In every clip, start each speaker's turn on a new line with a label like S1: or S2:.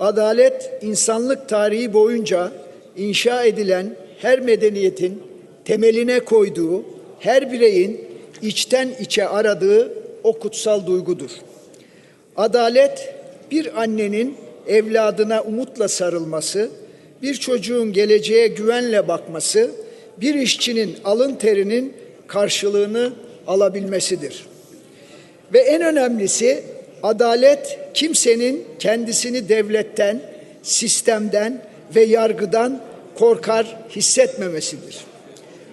S1: adalet insanlık tarihi boyunca inşa edilen her medeniyetin temeline koyduğu, her bireyin içten içe aradığı o kutsal duygudur. Adalet bir annenin evladına umutla sarılması, bir çocuğun geleceğe güvenle bakması, bir işçinin alın terinin karşılığını alabilmesidir. Ve en önemlisi adalet kimsenin kendisini devletten, sistemden ve yargıdan korkar hissetmemesidir.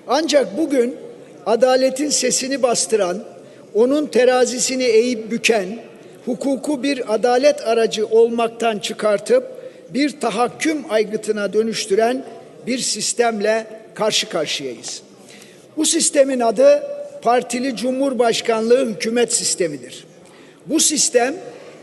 S1: Ancak bugün adaletin sesini bastıran, onun terazisini eğip büken, hukuku bir adalet aracı olmaktan çıkartıp bir tahakküm aygıtına dönüştüren bir sistemle karşı karşıyayız. Bu sistemin adı partili cumhurbaşkanlığı hükümet sistemidir. Bu sistem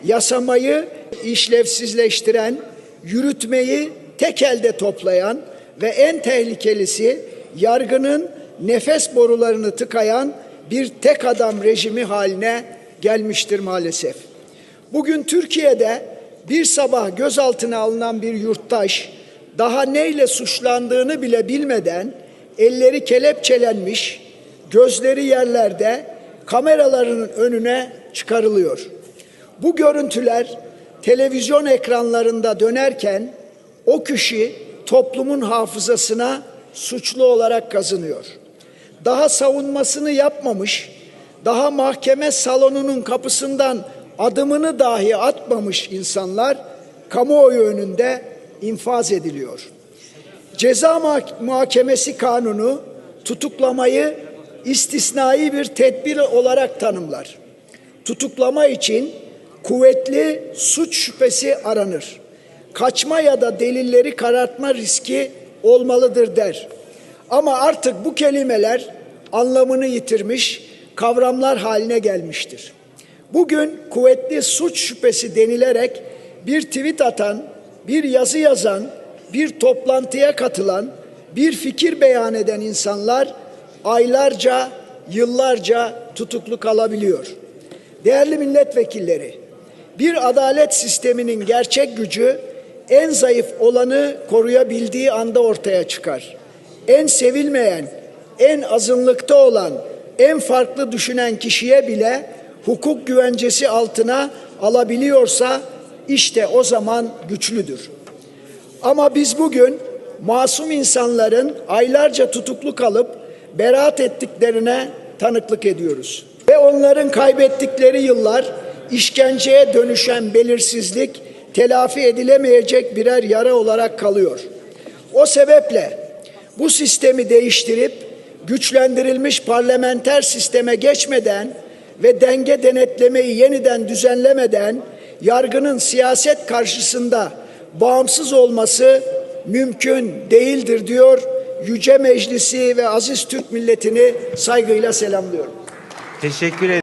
S1: yasamayı işlevsizleştiren, yürütmeyi tek elde toplayan ve en tehlikelisi yargının nefes borularını tıkayan bir tek adam rejimi haline gelmiştir maalesef. Bugün Türkiye'de bir sabah gözaltına alınan bir yurttaş daha neyle suçlandığını bile bilmeden elleri kelepçelenmiş, gözleri yerlerde kameraların önüne çıkarılıyor. Bu görüntüler televizyon ekranlarında dönerken o kişi toplumun hafızasına suçlu olarak kazınıyor. Daha savunmasını yapmamış, daha mahkeme salonunun kapısından adımını dahi atmamış insanlar kamuoyu önünde infaz ediliyor. Ceza mah- muhakemesi kanunu tutuklamayı istisnai bir tedbir olarak tanımlar. Tutuklama için kuvvetli suç şüphesi aranır. Kaçma ya da delilleri karartma riski olmalıdır der. Ama artık bu kelimeler anlamını yitirmiş, kavramlar haline gelmiştir. Bugün kuvvetli suç şüphesi denilerek bir tweet atan, bir yazı yazan, bir toplantıya katılan, bir fikir beyan eden insanlar aylarca, yıllarca tutuklu kalabiliyor. Değerli milletvekilleri, bir adalet sisteminin gerçek gücü en zayıf olanı koruyabildiği anda ortaya çıkar. En sevilmeyen, en azınlıkta olan, en farklı düşünen kişiye bile hukuk güvencesi altına alabiliyorsa işte o zaman güçlüdür. Ama biz bugün masum insanların aylarca tutuklu kalıp beraat ettiklerine tanıklık ediyoruz. Ve onların kaybettikleri yıllar işkenceye dönüşen belirsizlik telafi edilemeyecek birer yara olarak kalıyor. O sebeple bu sistemi değiştirip güçlendirilmiş parlamenter sisteme geçmeden ve denge denetlemeyi yeniden düzenlemeden yargının siyaset karşısında bağımsız olması mümkün değildir diyor. Yüce Meclisi ve aziz Türk milletini saygıyla selamlıyorum.
S2: Teşekkür ederim.